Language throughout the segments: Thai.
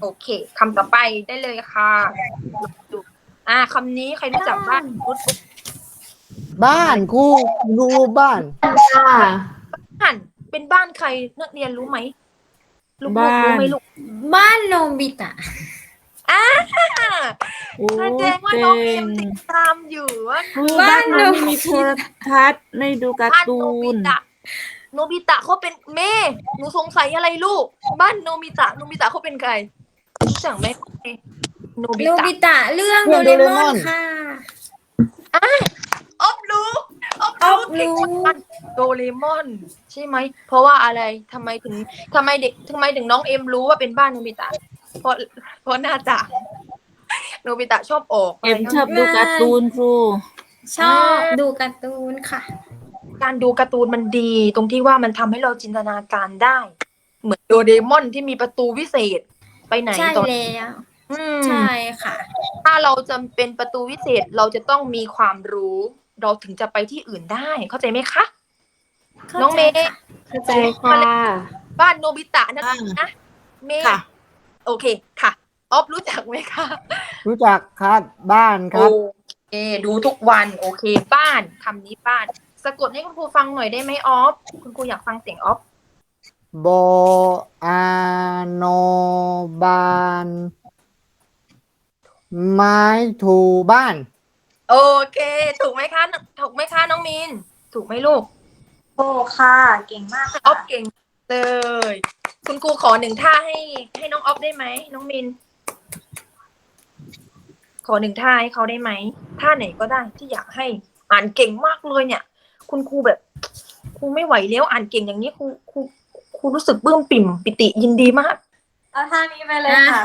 โอเคคำต่อไปได้เลยค่ะดูอ่าคำนี้ใครรู้จักบ้างรู้บ้านครูดูบ้านค่ะบ้านเป็นบ้านใครนักเรียนรู้ไหมลูกๆบ้านรู้ไหมลูกบ้านโนบิตะอ่าโอ้แสดงว่าเก่น้องเอ็งมติดตามอยู่ว่าครูบ้านเราไม่มีโทรทัศน์ไม่ดูการ์บ้านตูโนบินตะโนบิตะเขาเป็นเมหนูสงสัยอะไรลูก บ้านโนบิตะโนบิตะเขาเป็นใคร รู้จักไหมโนบิโนตะบิตะเรื่องเรื่โดองเรมโดเรมออนนค่ะออบรู้ออบออรู้ฟรู้โดเรมอน ใช่ไหม เพราะว่าอะไรทำไมถึงทำไมเด็กทำไมถึงน้องเอ็มรู้ว่าเป็นบ้านโนบิตะ เพราะเพราะน่าจะโนบิตะชอบออกเอ็มชอบดูการ์ตูนครู ชอบดูการ์ตูนค่ะ การดูการ์ตูนมันดี ตรงที่ว่ามันทำให้เราจินตนาการได้ เหมือนโดเรมอนที่มีประตูวิเศษ ไปไหนใช่ตอนแล้วอืมใช่ค่ะ ถ้าเราจำเป็นประตูวิเศษเราจะต้องมีความรู้ เราถึงจะไปที่อื่นได้ เข้าใจไหมคะ น้องเมย์ เข้าใจค่ะ บ้านโนบิตะนะอ่า นะเมย์ค่ะ โอเคค่ะออฟรู้จักไหมคะรู้จักครับบ้านครับโอเคดูทุกวัน โอเค บ้านคำนี้บ้าน สะกดให้คุณครูฟังหน่อยได้ไหมออฟคุณครูอยากฟังเสียงออฟ บอาโนบาน ไม้ถูบ้าน โอเค ถูกไหมคะ ถูกไหมคะน้องมิน ถูกไหมลูกโอ้ค่ะ เก่งมากออฟเก่งเลย คุณครูขอหนึ่งท่าให้ให้น้องออฟได้ไหมน้องมิน ขอหนึ่งท่าให้เขาได้ไหมท่าไหนก็ได้ที่อยากให้อ่านเก่งมากเลยเนี่ย คุณครูแบบครูไม่ไหวแล้วอ่านเก่งอย่างนี้ครูครูค รูรู้สึกปลื้มปิ่มปิติยินดีมาก เอาท่านี้ไปเลยค่ะ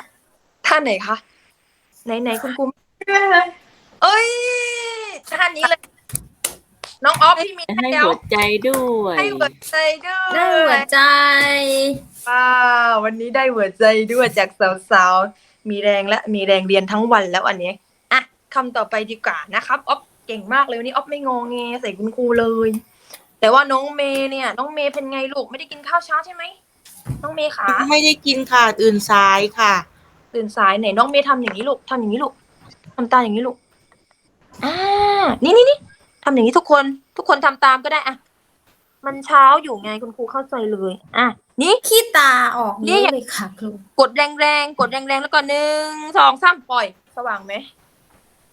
ท่าไหนคะไหนไหนคุณครูเอ้ยท่านี้เลย น้องออฟพี่มีให้แล้วหัวใจด้วยให้หัวใจด้วยได้หัวใจว้าววันนี้ได้หัวใจด้วยจากสาวๆมีแรงและมีแรงเรียนทั้งวันแล้วอันนี้อะคำต่อไปดีกว่านะครับออฟเก่งมากเลยวันนี้ออฟไม่งงเงใส่คุณครูเลย แต่ว่าน้องเมย์เนี่ย น้องเมย์เป็นไงลูกไม่ได้กินข้าวเช้าใช่ไหมน้องเมย์ขาไม่ได้กินค่ะตื่นสายค่ะตื่นสายไหนน้องเมย์ทำอย่างนี้ลูกทำอย่างนี้ลูกทำตาอย่างนี้ลูกอ่านี่นี่นี่ทำอย่างนี้ทุกคน ทุกคนทำตามก็ได้อะมันเช้าอยู่ไงคุณครูเข้าใจเลยอะนี่ขี้ตาออกนี่เยอะเลยค่ะครูกดแรงๆกดแรงๆแล้วก็หนึ่งสองสามปล่อย สว่างไหม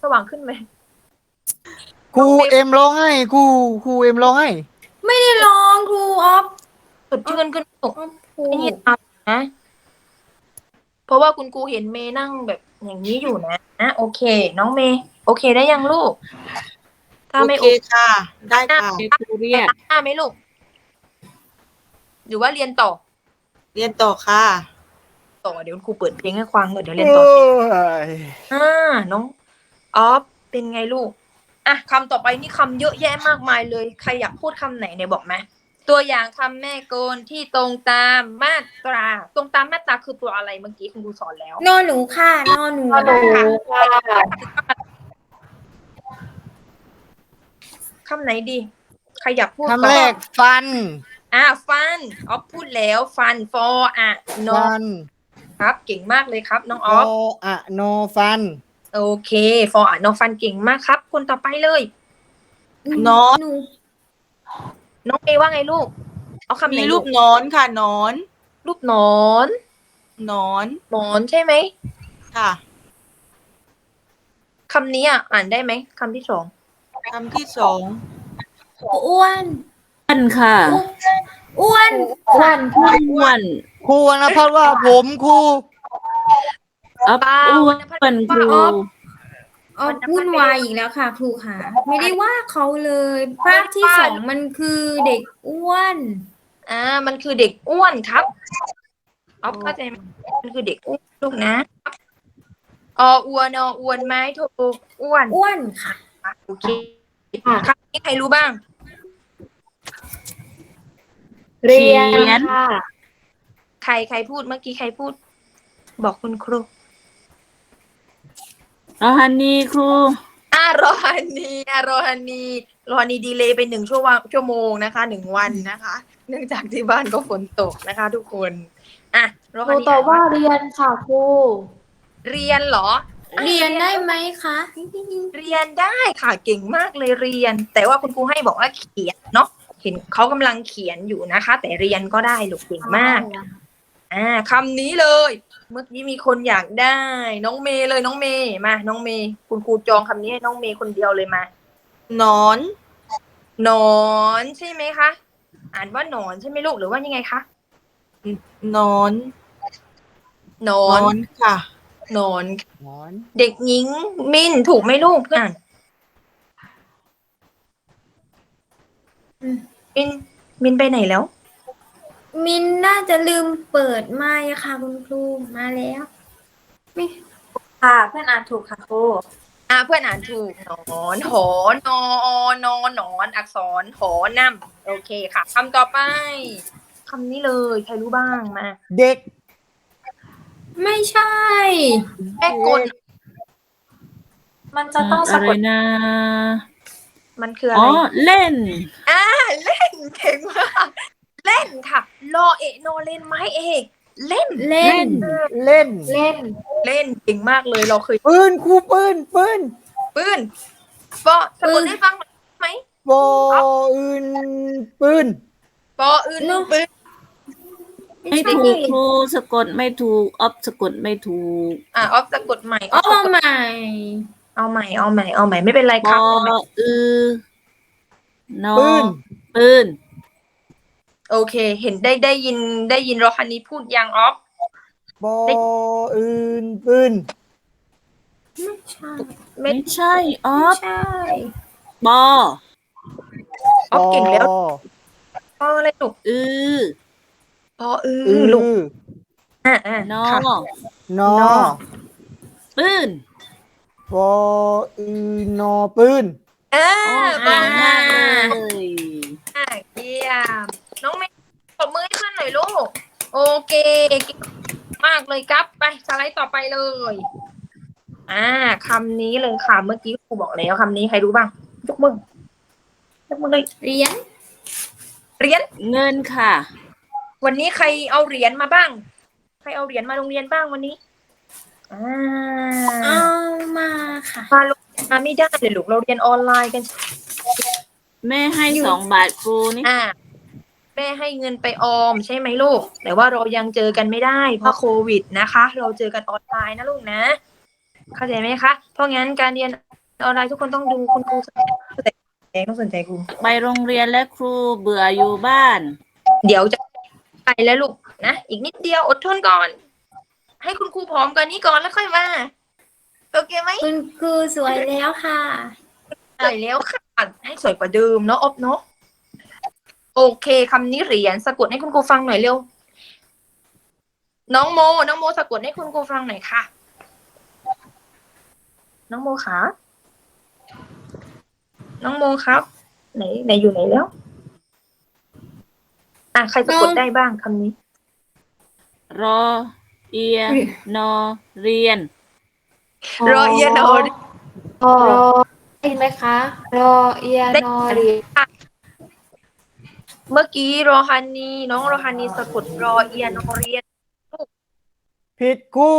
สว่างขึ้นไหมครูเอ็มร้องให้ครูครูเอ็มร้องให้ ไม่ได้ลองครูออฟสดชื่นขึ้นตกออฟครูไอ้นี่ตามนะ เพราะว่าคุณครูเห็นเมย์นั่งแบบอย่างนี้อยู่นะนะโอเค น้องเมย์โอเคได้ยังลูก ถ้าโอไม่เคโอเคค่ะ ได้ค่ะ ครูเรียก หน้าไหมลูก หรือว่าเรียนต่อเรียนต่อค่ะ ต่อเดี๋ยวคุณครูเปิดเพลงให้ฟังก่อนเดี๋ยวเรียนโอ้ต่อยอ่าน้องออฟเป็นไงลูก อะคำต่อไปนี่คำเยอะแยะมากมายเลย ใครอยากพูดคำไหนเนี่ยบอกไหมตัวอย่างคำแม่โกนที่ตรงตามมาตรา ตรงตามมาตราคือตัวอะไรเมื่อกี้คุณครูสอนแล้ว นอหนูค่ะนอหนูคำไหนดีใครอยากพูดคำแรกฟัน อะฟันออฟพูดแล้วฟัน for อะ no ฟันครับเก่งมากเลยครับ น้องอโออฟอะโนฟัน โอเค for อะ no ฟันเก่งมากครับ คนต่อไปเลยนอนหนูน้องเอว่าไงลูก เอาคำไหนมีลูรูกปนอนค่ะนอนรูปหนอนนอนหนอนใช่ไหมค่ะคำนี้อะอ่านได้ไหมคำที่สองคำที่สองอ้วนอ้วนค่ะ อ้วนอ้วน อ้วนครูวรรณพัฒน์ว่าผมครู อัพอ้วนครูออฟวุ่นวายอีกแล้วค่ะ ครูค่ะ ไม่ได้ว่าเขาเลยภาคที่สองมันคือเด็กอ้วน อ่า มันคือเด็กอ้วนครับออฟเข้าใจไหมมันคือเด็กอ้วนลูกนะอออ้วนออ้วนไหมถูกอ้วนอ้วนค่ะอะโอเคคำนี้ใครรู้บ้าง เรียนใครใครพูดเมื่อกี้ใครพูด บอกคุณครู อาฮันนี่ครูอารอฮันนีอารอฮันนีรอฮันนีดีเลยไปหนึ่งชั่วโมงชั่วโมงนะคะหนึ่งวันนะคะ เนื่องจากที่บ้านก็ฝนตกนะคะ ทุกคนอะโรครูฮานีตอบว่าถมเรียนค่ะครูเรียนเหรอ เรียนได้ไหมคะเรียนได้ค่ะเก่งมากเลยเรียน แต่ว่าคุณครูให้บอกว่าเขียนเนาะเห็นเขากำลังเขียนอยู่นะคะ แต่เรียนก็ได้ลูกเก่งมาก อ่าคำนี้เลย เมื่อกี้มีคนอยากได้ น้องเมย์เลยน้องเมย์มา น้องเมย์คุณครูจองคำนี้ให้น้องเมย์คนเดียวเลยมาหนอนหนอนใช่ไหมคะ อ่านว่าหนอนใช่ไหมลูกหรือว่ายังไงคะหนอนหนหอนนอนค่ะหนอนหนอนเด็กหญิงมินถูกไหมลูกเพื่อนมินมินไปไหนแล้ว มินน่าจะลืมเปิดไมค์ค่ะ คุณครูมาแล้วไม่ค่ะ เพื่อนอ่านถูกค่ะครูอ่าเพื่อนอ่านถูกหนอนหอนอนอนหนอนอักษรหอนำโอเคค่ะคำต่อไปคำนี้เลยใครรู้บ้างมาเด็กไม่ใช่ แม่กลมันจะต้องสะกดนะมันคืออะอ๋ไรอเล่นอ่าเล่นเก่งมาก เล่นค่ะ รอเอะโนเล่นไม้เอกเล่นเล่น เล่นเล่น เล่นเก่งมากเลยเราเคยปืนครูปืนปืนปืนปอสะกดให้ฟังหน่อยไหมบออื่นปืนปออื่นเนอะปืนไม่ถูกครูสะกดไม่ถูกออฟสะกดไม่ถูกอ่าออฟสะกดใหม่ออ๋ออฟสะกดใหม่ เอาใหม่เอาใหม่เอาใหม่ไม่เป็นไรบครับอเอาใหม่อือนอปืนปืน โอเค เห็นได้ได้ยินได้ยินรอฮันนี้พูดยังออฟ บออื่นปืนไม่ใช่ไม่ไม่ใช่ออไม่ฟใช่บอออฟเก่งแล้วบอปออะไรลูกอือปออือือลูกออ่าอ่านอค่ะนอปืน บออือนอปืนอ่าโอ้ปเก่องมากเลยอ่าเยี่ยม น้องเมย์ปรบมือให้เพื่อนหน่อยลูก โอเคเก่งมากเลยครับ ไปสไลด์ต่อไปเลย อ่าคำนี้เลยค่ะ เมื่อกี้ครูบอกแล้วคำนี้ใครรู้บ้างยกมือยกมือเลยเรียนเหรียญเงินค่ะ วันนี้ใครเอาเหรียญมาบ้าง ใครเอาเหรียญมาโรงเรียนบ้างวันนี้อ่าเอามาค่ะมาโรงเรียนมาไม่ได้เลยลูกเราเรียนออนไลน์กัน แม่ให้สองบาทครูนี่ อ่า แม่ให้เงินไปออมใช่ไหมลูก แต่ว่าเรายังเจอกันไม่ได้เพราะโควิดนะคะ เราเจอกันออนไลน์นะลูกนะ เข้าใจไหมคะ เพราะงั้นการเรียนออนไลน์ทุกคนต้องดูคุณครูสนใจต้องสนใจครูไปโรงเรียนและครูเบื่ออยู่บ้าน เดี๋ยวจะไปแล้วลูกนะ อีกนิดเดียวอดทนก่อน ให้คุณครูพร้อมก่อนนี้ก่อนแล้วค่อยมาโอเคไหมคุณครูสวยแล้วค่ะสวยแล้วค่ะให้สวยกว่าเดิมเนาะอ๊อบเนาะ โอเคคำนี้เหรียญสะกดให้คุณครูฟังหน่อยเร็ว น้องโม น้องโมสะกดให้คุณครูฟังหน่อยค่ะ น้องโมคะน้องโมครับ ไหนไหนอยู่ไหนแล้ว อะใครสะกดน้องได้บ้างคำนี้ รอ เอีย นอ เรียน รอเอียนอรอได้ยินไหมคะ รอเอียนอเรียน เมื่อกี้รอฮันนีน้องรอฮันนีสะกดรอเอียนอเรียนผิดครู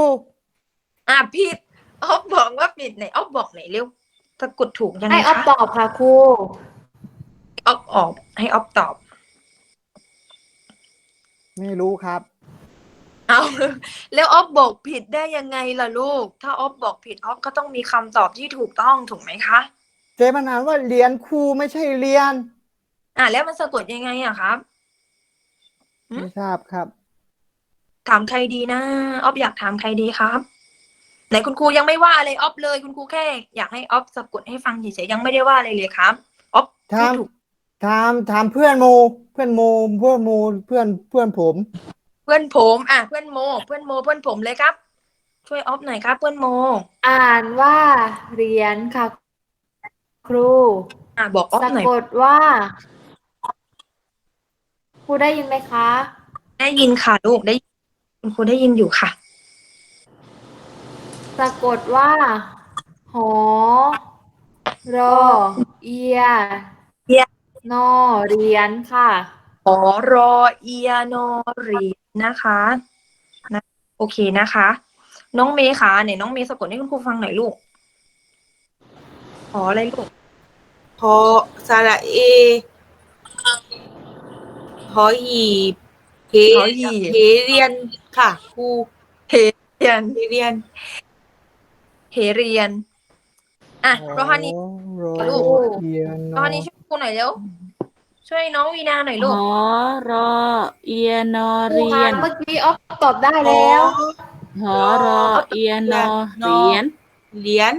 อะผิดออฟบอกว่าผิดไหนออฟบอกไหนอยเร็วสะกดถูกยังไงให้ออฟคะตอบค่ะครูออฟออกให้ออฟตอบ ไม่รู้ครับ เอาแล้วออฟบอกผิดได้ยังไงล่ะลูก ถ้าออฟบอกผิดออฟก็ต้องมีคำตอบที่ถูกต้องถูกไหมคะ เจมันอ่านว่าเรียนครูไม่ใช่เรียน อะแล้วมันสะกดยังไงอะครับหืม ไม่ทราบครับ ถามใครดีนะออฟอยากถามใครดีครับ ไหนคุณครูยังไม่ว่าอะไรออฟเลย คุณครูแค่ อยากให้ออฟสะกดให้ฟังเฉยๆยังไม่ได้ว่าอะไรเลยครับออฟถาม พูดถูกถามถามเพื่อนโม เพื่อนโมเพื่อนโมเพื่อนเพื่อนผม เพื่อนผม อะเพื่อนโม เพื่อนโม เพื่อนผมเลยครับ ช่วยออฟหน่อยครับ เพื่อนโม อ่านว่าเรียนค่ะ ครู อะบอกออฟสะหน่อย กดว่าค รูได้ยินไหมคะ ได้ยินค่ะลูกได้คุณครูได้ยินอยู่ค่ะ สะกดว่า หอ รอ เอีย เอีย นอเรียนค่ะขอรอเอียนอเรียนนะคะโอเคนะคะ น้องเมย์คะไหนน้องเมย์สะกดให้คุณครูฟังหน่อยลูกขออะไรลูก พอสระเอ หอหีบเพหอหีบ เพเรียนค่ะครูเรียนเพเรียน เฮเรียน อะโรฮานี โรลูก เอียนโรฮานีช่วยครูหน่อยเร็ว ช่วยน้องวีนาหน่อยหลูกอรอเอียนอครูเรียคะนเมื่อกี้ออฟตอบได้แล้ว หอรอเอียนอเรียนเหรียญ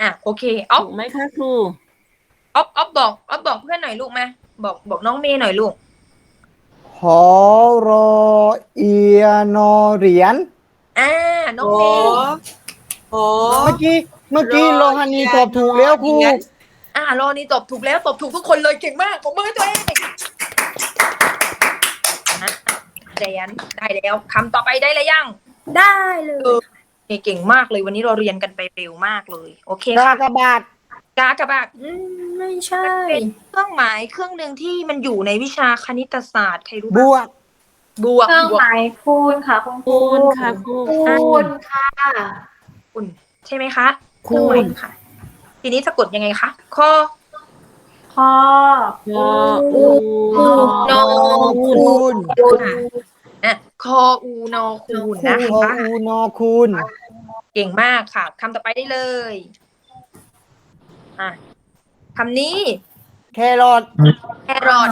อะโอเคออฟถูกไหมคะครู ออฟออฟบอกออฟบอกเพื่อนหน่อยลูกมา บอกบอกน้องเมย์หน่อยลูก หอรอเอียนอเหรียญอ่าน้องหเมอย์หอเมื่อกี้เมื่อกี้โลหานีตอบถูกแล้วครูเหรียญอ่ารอนี่ตอบถูกแล้วตอบถูกทุกคนเลยเก่งมากผมมือตัวเองอะเรียนได้แล้วคำต่อไปได้แล้วยัง ได้เลยเก่งมากเลยวันนี้เราเรียนกันไปเร็วมากเลย โอเคกาค่ะกบาท กากระบาดอืมไม่ใช่ เป็นเครื่องหมายเครื่องหนึ่งที่มันอยู่ในวิชาคณิตศาสตร์ใครรู้บบ้างวก บวกเครื่องบวหกมายคูณค่ะคุณครูคูณค่ะครู คูณค่ะคุณใช่ไหมคะคูเครื่องหมายณค่ะ ทีนี้สะกดยังไงคะข้อพอรออูนอคูณค่ะอะคออูนอคูณนะคอคะ อูนอคูณ เก่งมากค่ะคำต่อไปได้เลย อะคำนี้แครอทแครอท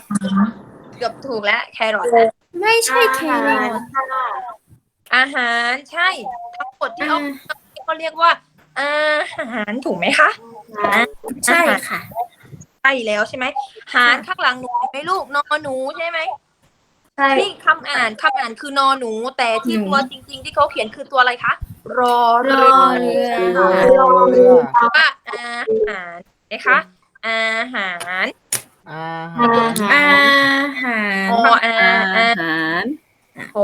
เกือบถูกแล้วแครอทไม่ใช่แครอทอาหารใช่ทั้งหมดที่อ่าเขาเขาเรียกว่า อาหารถูกไหมคะอะใช่ค่ะใช่แล้วใช่ไหมหารข้างหลังหนูเห็นไหมลูกนอหนูใช่ไหมใช่นี่คำอ่านคำอ่านคือนอหนู แต่ที่หนูตัวจริง ๆ ที่เขาเขียนคือตัวอะไรคะ รอรเรืออเรือรอค่ะเรือว่าอาหารนะคะ อาหารอาหาอารหารอาหารออาอาอาหารโห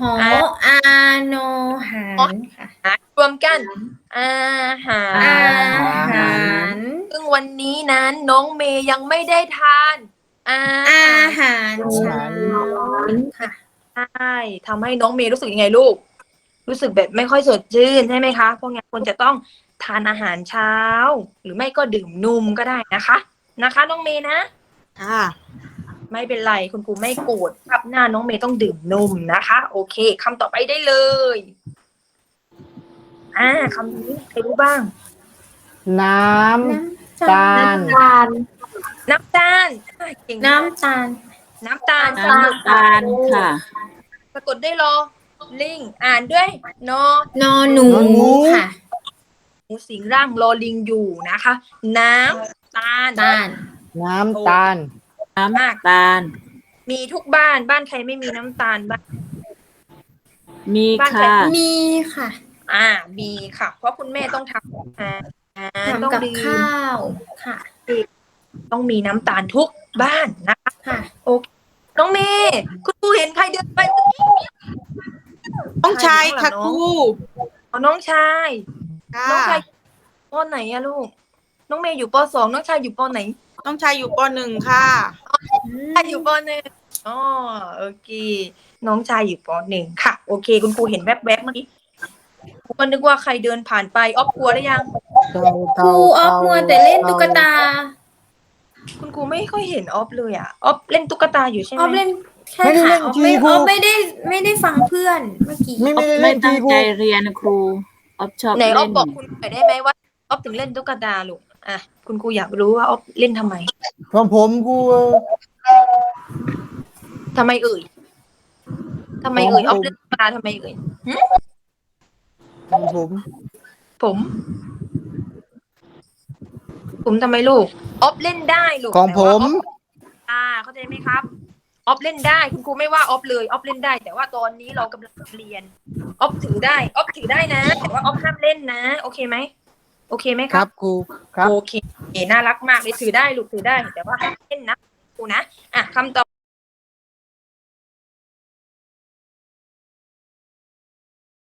หออาอาโนหารค่ะหารรวมกัน อาหารอาหารซึ่งวันนี้นั้นน้องเมย์ยังไม่ได้ทาน อาอาหารหารเช้าค่ะใช่ทำให้น้องเมย์รู้สึกยังไงลูก รู้สึกแบบไม่ค่อยสดชื่นใช่ไหมคะเพราะงั้นควรจะต้องทานอาหารเช้า หรือไม่ก็ดื่มนมก็ได้นะคะ นะคะน้องเมย์นะค่ะไม่เป็นไรคุณครูไม่โกรธครับหน้าน้องเมย์ต้องดื่มนมนะคะ โอเคคำต่อไปได้เลยอ่าคำนี้ใครรู้บ้าง น้ำตาลทานน้ำตาลอ่าเก่งมากน้ำตาล น้ำตาล น้ำตาลค่ะสะกดด้วยรอ ลิง อ่านด้วยนอนอหนูนอหนูค่ะ หมูสิงร่างรอลิงอยู่นะคะ น้ำตาลตาล น้ำตาล น้ำตาล มีทุกบ้านบ้านใครไม่มีน้ำตาลบ้าง มีค่ะ มีค่ะอ่า มีค่ะ เพราะคุณแม่ต้องทำอาหารต้องทำกับดื่มข้าวค่ะ ต้องมีน้ำตาลทุกบ้านนะคะค่ะน้องเมย์คุณครูเห็นใครเดินไปเมื่อกี้ น้องชายค่ะครูอ๋อน้องชาย ค่ะน้องชายปไหนอะลูก น้องเมย์อยู่ปสองน้องชายอยู่ปไหนน้องชายอยู่ปหนึ่งค่ะชายอยู่ปหนึ่งอ๋อโอเค น้องชายอยู่ปหนึ่งค่ะ โอเค คุณครูเห็นแวบๆเมื่อกี้ครูก็นึกว่าใครเดินผ่านไปออฟกลัวได้ยังเต่าครูออฟมัวแต่เล่นตุ๊กตา คุณครูไม่ค่อยเห็นออฟเลยอะออฟเล่นตุ๊กตาอยู่ใช่ไหอมอฟเล่น ใช่ค่ะออฟไม่ออฟไม่ได้ไม่ได้ฟังเพื่อนเมื่อกี้ ไม่อไม่อฟได้ไม่เล่นตั้ทีงครูใจเรียนนะครูออฟชอบไหนออเล่ฟนบอกคุณหน่อยได้ไหมว่าออฟถึงเล่นตุ๊กตาลูกอะคุณครูอยากรู้ว่าออฟเล่นทำไมของผมครูทำไมเอ่ยทำไมเอ่ยออฟเล่นตุ๊กตาทำไมเอ่ยของผม ผม ผมทำไมลูกออฟเล่นได้ลูกของผมแต่ว่าออฟอ่าเข้าใจไหมครับ ออฟเล่นได้ คุณครูไม่ว่าออฟเลยออฟเล่นได้ แต่ว่าตอนนี้เรากำลังเรียนออฟถือได้ออฟถือได้นะ แต่ว่าออฟห้ามเล่นนะ โอเคไหมโอเคไหมคครัรับบครูครับ โอเคน่ารักมากเลยถือได้ลูกถือได้แต่ว่าห้ามเล่นนะครูนะอะคำต่อ